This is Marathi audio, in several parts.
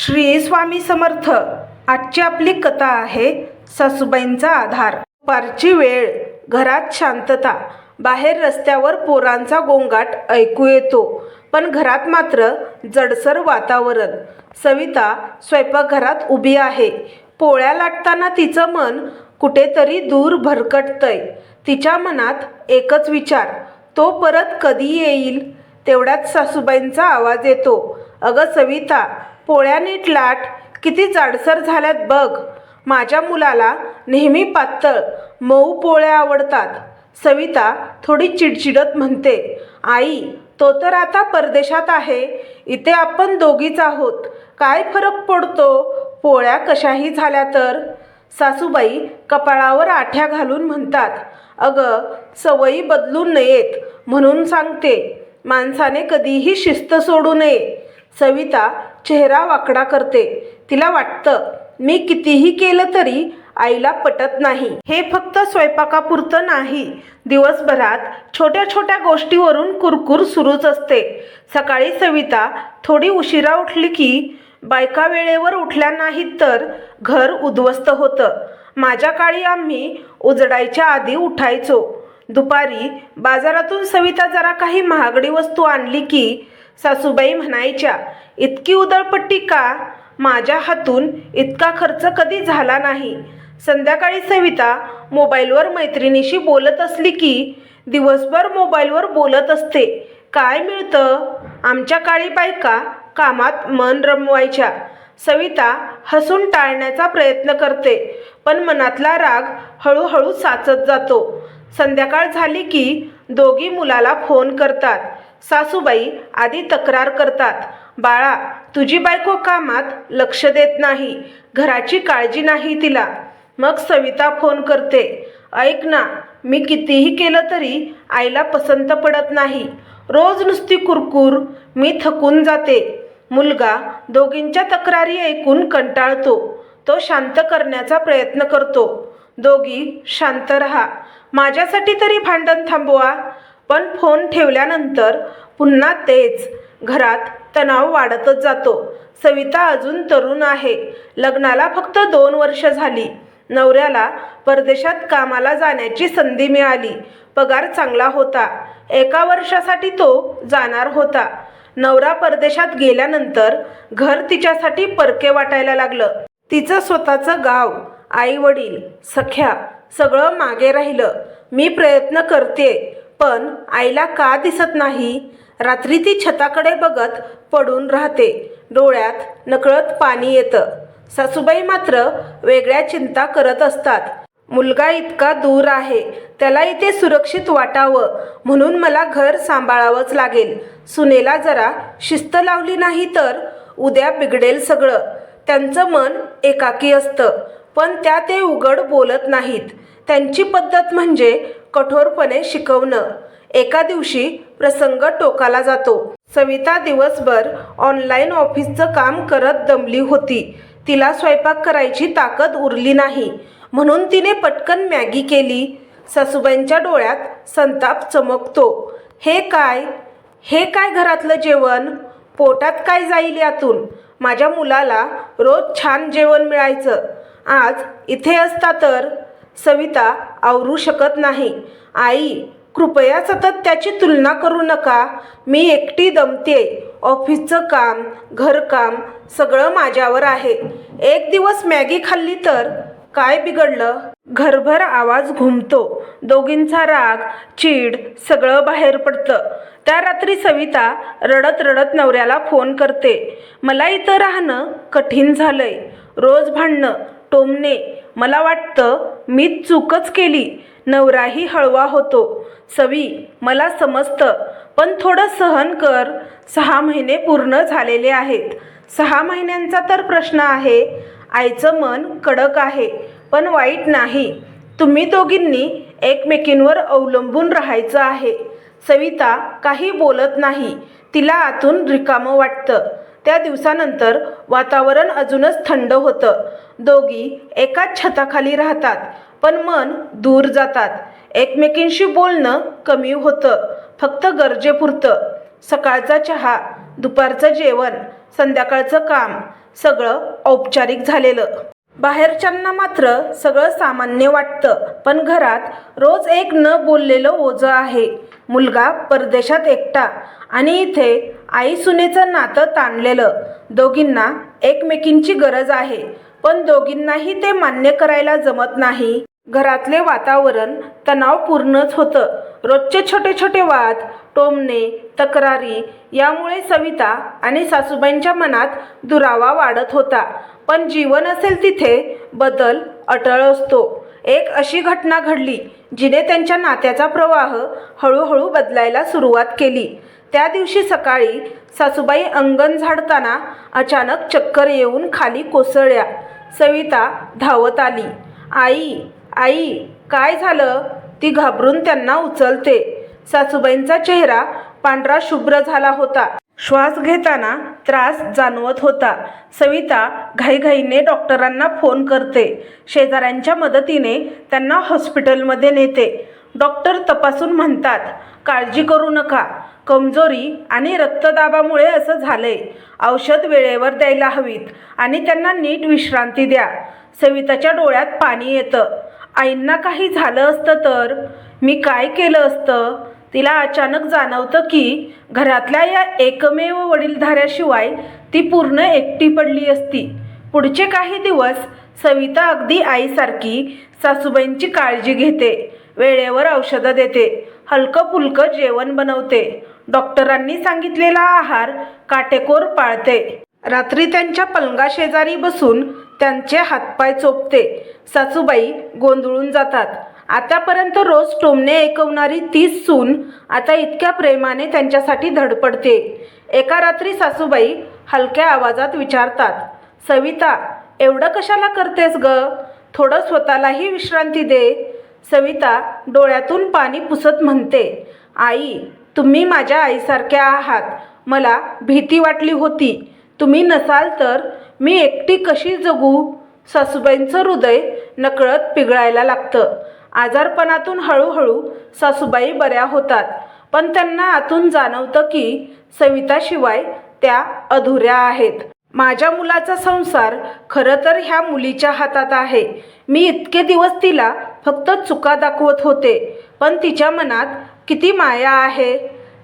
श्री स्वामी समर्थ. आजची आपली कथा आहे सासूबाईंचा आधार. दुपारची वेळ घरात शांतता. बाहेर रस्त्यावर पोरांचा गोंगाट ऐकू येतो पण घरात मात्र जडसर वातावरण. सविता स्वयंपाकघरात उभी आहे. पोळ्या लाटताना तिचं मन कुठेतरी दूर भरकटतंय. तिच्या मनात एकच विचार तो परत कधी येईल? तेवढ्यात सासूबाईंचा आवाज येतो. अगं सविता पोळ्या नीट लाट किती जाडसर झाल्यात बघ. माझ्या मुलाला नेहमी पातळ मऊ पोळ्या आवडतात. सविता थोडी चिडचिडत म्हणते आई तो तर आता परदेशात आहे. इथे आपण दोघीच आहोत. काय फरक पडतो? पोळ्या कशाही झाल्या तर. सासूबाई कपाळावर आठ्या घालून म्हणतात अगं सवयी बदलू नयेत म्हणून सांगते. माणसाने कधीही शिस्त सोडू नये. सविता चेहरा वाकडा करते. तिला वाटतं मी कितीही केलं तरी आईला पटत नाही. हे फक्त स्वयंपाकापुरतं नाही. दिवसभरात छोट्या छोट्या गोष्टीवरून कुरकुर सुरूच असते. सकाळी सविता थोडी उशिरा उठली की बायका वेळेवर उठल्या नाहीत तर घर उद्ध्वस्त होतं. माझ्या काळी आम्ही उजडायच्या आधी उठायचो. दुपारी बाजारातून सविता जरा काही महागडी वस्तू आणली की सासूबाई म्हणायच्या इतकी उदळपट्टी का? माझ्या हातून इतका खर्च कधी झाला नाही? संध्याकाळी सविता मोबाईलवर मैत्रिणीशी बोलत असली की दिवसभर मोबाईलवर बोलत असते. काय मिळतं? आमच्या काळी बायका कामात मन रमवायच्या. सविता हसून टाळण्याचा प्रयत्न करते पण मनातला राग हळूहळू साचत जातो. संध्याकाळ झाली की दोघी मुलाला फोन करतात. सासूबाई आधी तक्रार करतात. बाळा तुझी बायको कामात लक्ष देत नाही. घराची काळजी नाही तिला. मग सविता फोन करते. ऐक ना मी कितीही केलं तरी आईला पसंत पडत नाही. रोज नुसती कुरकुर मी थकून जाते. मुलगा दोघींच्या तक्रारी ऐकून कंटाळतो. तो शांत करण्याचा प्रयत्न करतो. दोघी शांत रहा. माझ्यासाठी तरी भांडण थांबवा. पण फोन ठेवल्यानंतर पुन्हा तेच. घरात तणाव वाढतच जातो. सविता अजून तरुण आहे. लग्नाला फक्त दोन वर्ष झाली. नवऱ्याला परदेशात कामाला जाण्याची संधी मिळाली. पगार चांगला होता. एका वर्षासाठी तो जाणार होता. नवरा परदेशात गेल्यानंतर घर तिच्यासाठी परके वाटायला लागलं. तिचं स्वतःचं गाव आई वडील सख्या सगळं मागे राहिलं. मी प्रयत्न करते पण आईला का दिसत नाही? रात्री ती छताकडे बघत पडून राहते. डोळ्यात नकळत पाणी येतं. सासूबाई मात्र वेगळ्या चिंता करत असतात. मुलगा इतका दूर आहे त्याला इथे सुरक्षित वाटावं म्हणून मला घर सांभाळावंच लागेल. सुनेला जरा शिस्त लावली नाही तर उद्या बिघडेल सगळं. त्यांचं मन एकाकी असतं पण त्या ते उघड बोलत नाहीत. त्यांची पद्धत म्हणजे कठोरपणे शिकवणं. एका दिवशी प्रसंग टोकाला जातो. सविता दिवसभर ऑनलाईन ऑफिसचं काम करत दमली होती. तिला स्वयंपाक करायची ताकद उरली नाही. म्हणून तिने पटकन मॅगी केली. सासूबाईंच्या डोळ्यात संताप चमकतो. हे काय? हे काय घरातलं जेवण? पोटात काय जाईल यातून? माझ्या मुलाला रोज छान जेवण मिळायचं. आज इथे असता तर सविता आवरू शकत नाही. आई कृपया सतत त्याची तुलना करू नका. मी एकटी दमते. ऑफिसचं काम घरकाम सगळं माझ्यावर आहे. एक दिवस मॅगी खाल्ली तर काय बिघडलं? घरभर आवाज घुमतो. दोघींचा राग चीड सगळं बाहेर पडतं. त्या रात्री सविता रडत रडत नवऱ्याला फोन करते. मला इथं राहणं कठीण झालंय. रोज भांडणं टोमणे मला वाटतं मी चूकच केली. नवराही हळवा होतो. सवी मला समजतं पण थोडं सहन कर. सहा महिने पूर्ण झालेले आहेत. सहा महिन्यांचा तर प्रश्न आहे. आईचं मन कडक आहे पण वाईट नाही. तुम्ही दोघींनी एकमेकींवर अवलंबून राहायचं आहे. सविता काही बोलत नाही. तिला आतून रिकामं वाटतं. त्या दिवसानंतर वातावरण अजूनच थंड होतं. दोघी एकाच छताखाली राहतात पण मन दूर जातात. एकमेकींशी बोलणं कमी होतं फक्त गरजेपुरतं सकाळचा चहा दुपारचं जेवण संध्याकाळचं काम सगळं औपचारिक झालेलं. बाहेरच्यांना मात्र सगळं सामान्य वाटतं पण घरात रोज एक न बोललेलं ओझं आहे. मुलगा परदेशात एकटा आणि इथे आई सुनेचं नातं ताणलेलं. दोघींना एकमेकींची गरज आहे पण दोघींनाही ते मान्य करायला जमत नाही. घरातले वातावरण तणावपूर्णच होतं. रोजचे छोटे छोटे वाद टोमणे तक्रारी यामुळे सविता आणि सासूबाईंच्या मनात दुरावा वाढत होता. पण जीवन असेल तिथे बदल अटळ असतो. एक अशी घटना घडली जिने त्यांच्या नात्याचा प्रवाह हळूहळू बदलायला सुरुवात केली. त्या दिवशी सकाळी सासूबाई अंगण झाडताना अचानक चक्कर येऊन खाली कोसळल्या. सविता धावत आली. आई आई काय झालं ती घाबरून त्यांना उचलते. सासूबाईंचा चेहरा पांढरा शुभ्र झाला होता. श्वास घेताना त्रास जाणवत होता. सविता घाईघाईने डॉक्टरांना फोन करते. शेजाऱ्यांच्या मदतीने त्यांना हॉस्पिटलमध्ये नेते. डॉक्टर तपासून म्हणतात काळजी करू नका. कमजोरी आणि रक्तदाबामुळे असं झालंय. औषध वेळेवर द्यायला हवीत आणि त्यांना नीट विश्रांती द्या. सविताच्या डोळ्यात पाणी येतं. आईंना काही झालं असतं तर? मी काय केलं असतं? तिला अचानक जाणवतं की घरातल्या या एकमेव वडीलधाऱ्याशिवाय ती पूर्ण एकटी पडली असती. पुढचे काही दिवस सविता अगदी आईसारखी सासूबाईंची काळजी घेते वेळेवर औषधं देते हलकं फुलकं जेवण बनवते डॉक्टरांनी सांगितलेला आहार काटेकोर पाळते. रात्री त्यांच्या पलंगाशेजारी बसून त्यांचे हातपाय चोपते. सासूबाई गोंधळून जातात. आतापर्यंत रोज टोमणे ऐकवणारी तीच सून आता इतक्या प्रेमाने त्यांच्यासाठी धडपडते. एका रात्री सासूबाई हलक्या आवाजात विचारतात सविता एवढं कशाला करतेस ग? थोडं स्वतःलाही विश्रांती दे. सविता डोळ्यातून पाणी पुसत म्हणते आई तुम्ही माझ्या आईसारख्या आहात. मला भीती वाटली होती. तुम्ही नसाल तर मी एकटी कशी जगू? सासूबाईंचं हृदय नकळत पिघळायला लागतं. आजारपणातून हळूहळू सासूबाई बऱ्या होतात. पण त्यांना आतून जाणवतं की सविताशिवाय त्या अधुऱ्या आहेत. माझ्या मुलाचा संसार खरं तर ह्या मुलीच्या हातात आहे. मी इतके दिवस तिला फक्त चुका दाखवत होते. पण तिच्या मनात किती माया आहे?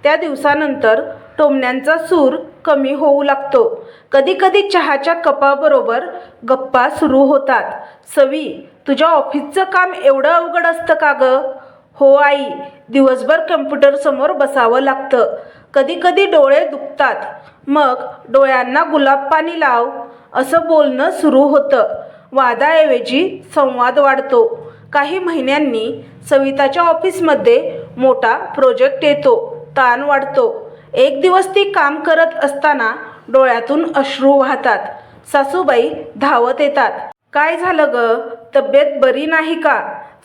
त्या दिवसानंतर टोमण्यांचा सूर कमी होऊ लागतो. कधीकधी चहाच्या कपाबरोबर गप्पा सुरू होतात. सवी तुझ्या ऑफिसचं काम एवढं अवघड असतं का ग? हो आई. दिवसभर कम्प्युटरसमोर बसावं लागतं. कधीकधी डोळे दुखतात. मग डोळ्यांना गुलाब पाणी लाव. असं बोलणं सुरू होतं. वादाऐवजी संवाद वाढतो. काही महिन्यांनी सविताच्या ऑफिसमध्ये मोठा प्रोजेक्ट येतो. ताण वाढतो. एक दिवस ती काम करत असताना डोळ्यातून अश्रू वाहतात. सासूबाई धावत येतात. काय झालं ग? तब्येत बरी नाही का?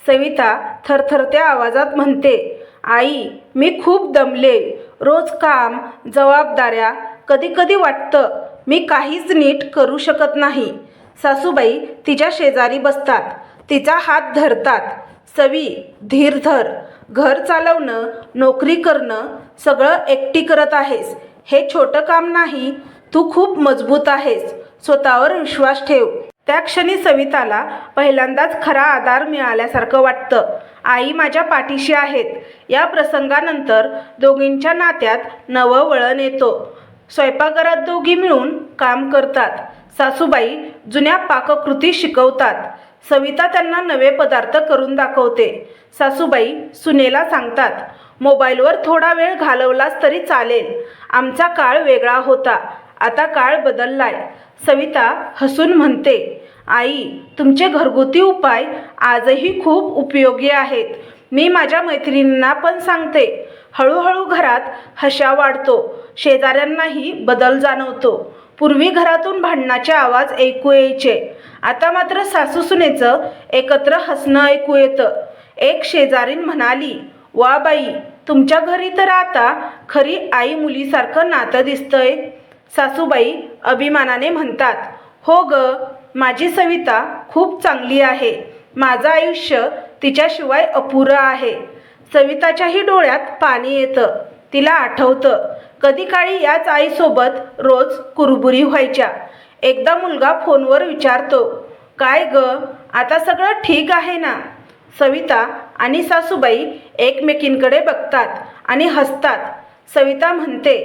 सविता थरथरत्या आवाजात म्हणते आई मी खूप दमले. रोज काम जबाबदाऱ्या कधी कधी वाटतं मी काहीच नीट करू शकत नाही. सासूबाई तिच्या शेजारी बसतात तिचा हात धरतात. सवी धीर धर. घर चालवणं नोकरी करणं सगळं एकटी करत आहेस. हे छोटं काम नाही तू खूप मजबूत आहेस. स्वतःवर विश्वास ठेव. त्या क्षणी सविताला पहिल्यांदाच खरा आधार मिळाल्यासारखं वाटतं. आई माझ्या पाठीशी आहेत. या प्रसंगानंतर दोघींच्या नात्यात नवं वळण येतो. स्वयंपाकघरात दोघी मिळून काम करतात. सासूबाई जुन्या पाककृती शिकवतात. सविता त्यांना नवे पदार्थ करून दाखवते. सासूबाई सुनेला सांगतात मोबाईलवर थोडा वेळ घालवलास तरी चालेल. आमचा काळ वेगळा होता. आता काळ बदललाय. सविता हसून म्हणते आई तुमचे घरगुती उपाय आजही खूप उपयोगी आहेत. मी माझ्या मैत्रिणींना पण सांगते हळूहळू घरात हशा वाढतो शेजाऱ्यांनाही बदल जाणवतो. पूर्वी घरातून भांडणाचे आवाज ऐकू यायचे. आता मात्र सासूसुनेचं एकत्र हसणं ऐकू येतं. एक शेजारीन म्हणाली वा बाई तुमच्या घरी तर आता खरी आई मुलीसारखं नातं दिसतंय. सासूबाई अभिमानाने म्हणतात हो ग माझी सविता खूप चांगली आहे. माझं आयुष्य तिच्याशिवाय अपुरं आहे. सविताच्याही डोळ्यात पाणी येतं. तिला आठवतं. कधी काळी याच आईसोबत रोज कुरबुरी व्हायच्या. एकदा मुलगा फोनवर विचारतो काय ग आता सगळं ठीक आहे ना? सविता आणि सासूबाई एकमेकींकडे बघतात आणि हसतात. सविता म्हणते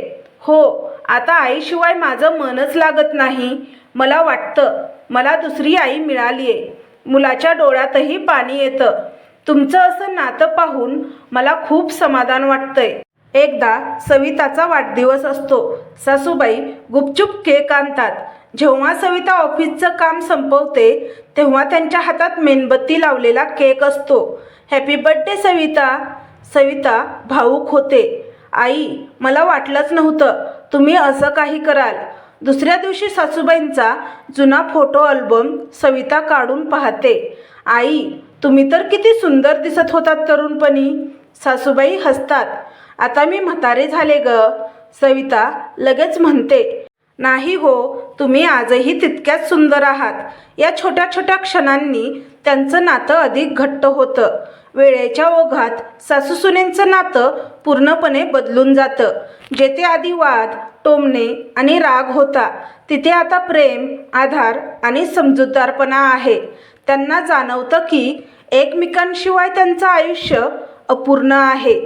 हो आता आईशिवाय माझं मनच लागत नाही. मला वाटतं मला दुसरी आई मिळाली आहे मुलाच्या डोळ्यातही पाणी येतं. तुमचं असं नातं पाहून मला खूप समाधान वाटतंय. एकदा सविताचा वाढदिवस असतो. सासूबाई गुपचूप केक आणतात. जेव्हा सविता ऑफिसचं काम संपवते तेव्हा त्यांच्या हातात मेणबत्ती लावलेला केक असतो. Happy birthday Savita. सविता भाऊक होते. आई मला वाटलंच नव्हतं. तुम्ही असं काही कराल. दुसऱ्या दिवशी सासूबाईंचा जुना फोटो अल्बम सविता काढून पाहते. आई तुम्ही तर किती सुंदर दिसत होतात तरुणपणी. सासूबाई हसतात. आता मी म्हातारे झाले ग सविता लगेच म्हणते. नाही हो तुम्ही आजही तितक्याच सुंदर आहात. या छोट्या छोट्या क्षणांनी त्यांचं नातं अधिक घट्ट होतं. वेळेच्या ओघात सासूसुनेंचं नातं पूर्णपणे बदलून जातं. जेथे आधी वाद टोमणे आणि राग होता तिथे आता प्रेम आधार आणि समजूतदारपणा आहे. त्यांना जाणवतं की एकमेकांशिवाय त्यांचं आयुष्य अपूर्ण आहे.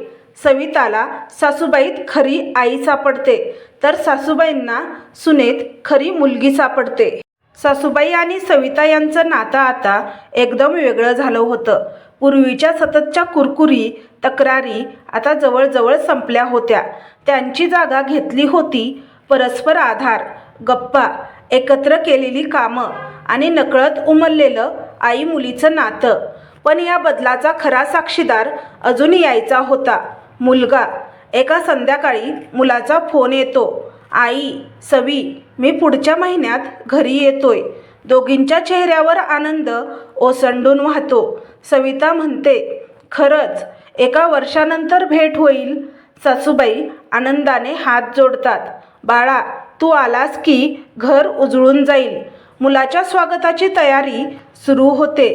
सविताला सासूबाईत खरी आई सापडते तर सासूबाईंना सुनेत खरी मुलगी सापडते. सासूबाई आणि सविता यांचं नातं आता एकदम वेगळं झालं होतं. पूर्वीच्या सततच्या कुरकुरी तक्रारी आता जवळजवळ संपल्या होत्या. त्यांची जागा घेतली होती परस्पर आधार गप्पा एकत्र केलेली कामं आणि नकळत उमललेलं आई मुलीचं नातं. पण या बदलाचा खरा साक्षीदार अजून यायचा होता. मुलगा एका संध्याकाळी मुलाचा फोन येतो. आई सवी मी पुढच्या महिन्यात घरी येतोय. दोघींच्या चेहऱ्यावर आनंद ओसंडून वाहतो. सविता म्हणते खरंच एका वर्षानंतर भेट होईल. सासूबाई आनंदाने हात जोडतात. बाळा तू आलास की घर उजळून जाईल. मुलाच्या स्वागताची तयारी सुरू होते.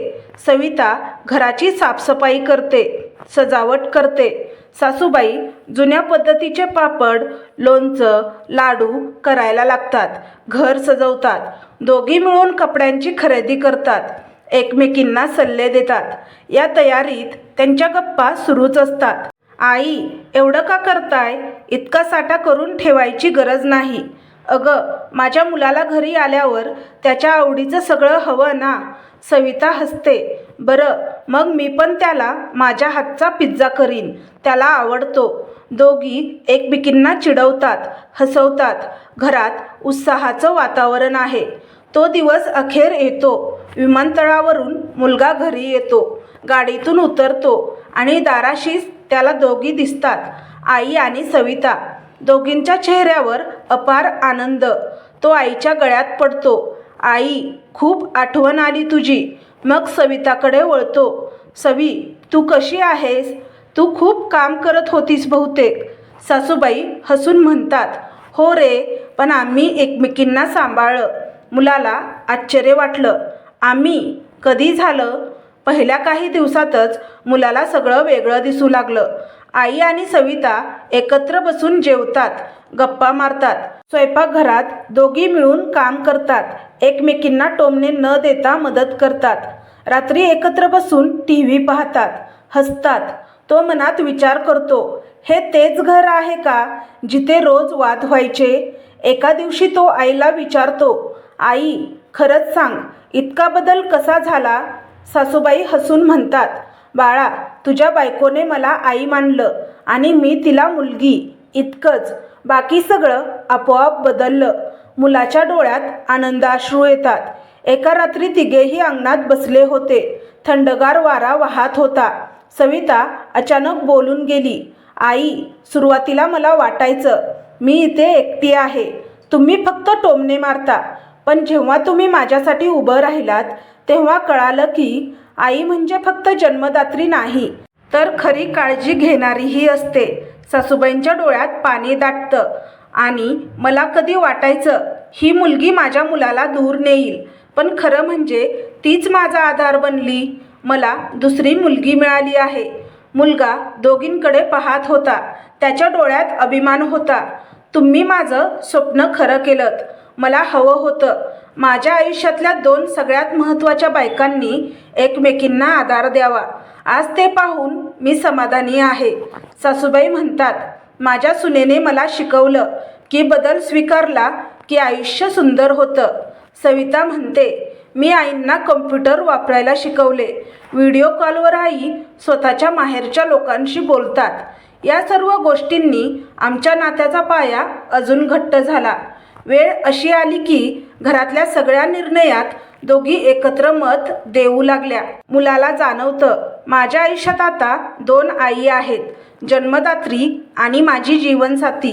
सविता घराची साफसफाई करते सजावट करते. सासूबाई जुन्या पद्धतीचे पापड लोणचं लाडू करायला लागतात. घर सजवतात. दोघी मिळून कपड्यांची खरेदी करतात. एकमेकींना सल्ले देतात. या तयारीत त्यांच्या गप्पा सुरूच असतात. आई एवढं का करताय? इतका साठा करून ठेवायची गरज नाही. अगं माझ्या मुलाला घरी आल्यावर त्याच्या आवडीचं सगळं हवं ना? सविता हसते. बरं मग मी पण त्याला माझ्या हातचा पिझ्झा करीन. त्याला आवडतो. दोघी एकमेकींना चिडवतात हसवतात. घरात उत्साहाचं वातावरण आहे. तो दिवस अखेर येतो. विमानतळावरून मुलगा घरी येतो. गाडीतून उतरतो आणि दाराशीच त्याला दोघी दिसतात आई आणि सविता. दोघींच्या चेहऱ्यावर अपार आनंद. तो आईच्या गळ्यात पडतो. आई खूप आठवण आली तुझी. मग सविताकडे वळतो. सवी तू कशी आहेस? तू खूप काम करत होतीस बहुतेक. सासूबाई हसून म्हणतात हो रे पण आम्ही एकमेकींना सांभाळलं. मुलाला आश्चर्य वाटलं. आम्ही कधी झालं? पहिल्या काही दिवसातच मुलाला सगळं वेगळं दिसू लागलं. आई आणि सविता एकत्र बसून जेवतात गप्पा मारतात स्वयंपाकघरात दोघी मिळून काम करतात एकमेकींना टोमणे न देता मदत करतात. रात्री एकत्र बसून टी व्ही पाहतात हसतात. तो मनात विचार करतो हे तेच घर आहे का जिथे रोज वाद व्हायचे? एका दिवशी तो आईला विचारतो आई खरंच सांग इतका बदल कसा झाला? सासूबाई हसून म्हणतात बाळा तुझ्या बायकोने मला आई मानलं आणि मी तिला मुलगी. इतकंच. बाकी सगळं आपोआप बदललं. मुलाच्या डोळ्यात आनंदाश्रू येतात. एका रात्री तिघेही अंगणात बसले होते. थंडगार वारा वाहत होता. सविता अचानक बोलून गेली आई सुरुवातीला मला वाटायचं मी इथे एकटी आहे. तुम्ही फक्त टोमणे मारता. पण जेव्हा तुम्ही माझ्यासाठी उभं राहिलात तेव्हा कळालं की आई म्हणजे फक्त जन्मदात्री नाही तर खरी काळजी घेणारीही असते. सासूबाईंच्या डोळ्यात पाणी दाटतं आणि मला कधी वाटायचं ही मुलगी माझ्या मुलाला दूर नेईल पण खरं म्हणजे तीच माझा आधार बनली. मला दुसरी मुलगी मिळाली आहे. मुलगा दोघींकडे पाहत होता. त्याच्या डोळ्यात अभिमान होता. तुम्ही माझं स्वप्न खरं केलं मला हवं होतं. माझ्या आयुष्यातल्या दोन सगळ्यात महत्त्वाच्या बायकांनी एकमेकींना आधार द्यावा. आज ते पाहून मी समाधानी आहे. सासूबाई म्हणतात माझ्या सुनेने मला शिकवलं की बदल स्वीकारला की आयुष्य सुंदर होतं. सविता म्हणते मी आईंना कम्प्युटर वापरायला शिकवले. व्हिडिओ कॉलवर आई स्वतःच्या माहेरच्या लोकांशी बोलतात. या सर्व गोष्टींनी आमच्या नात्याचा पाया अजून घट्ट झाला. वेळ अशी आली की घरातल्या सगळ्या निर्णयात दोघी एकत्र मत देऊ लागल्या. मुलाला जाणवतं माझ्या आयुष्यात आता दोन आई आहेत जन्मदात्री आणि माझी जीवनसाथी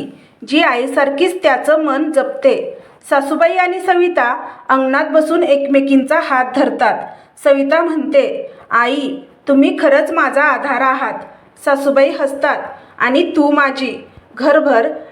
जी आईसारखीच त्याचं मन जपते. सासूबाई आणि सविता अंगणात बसून एकमेकींचा हात धरतात. सविता म्हणते आई तुम्ही खरंच माझा आधार आहात. सासूबाई हसतात आणि तू माझी. घरभर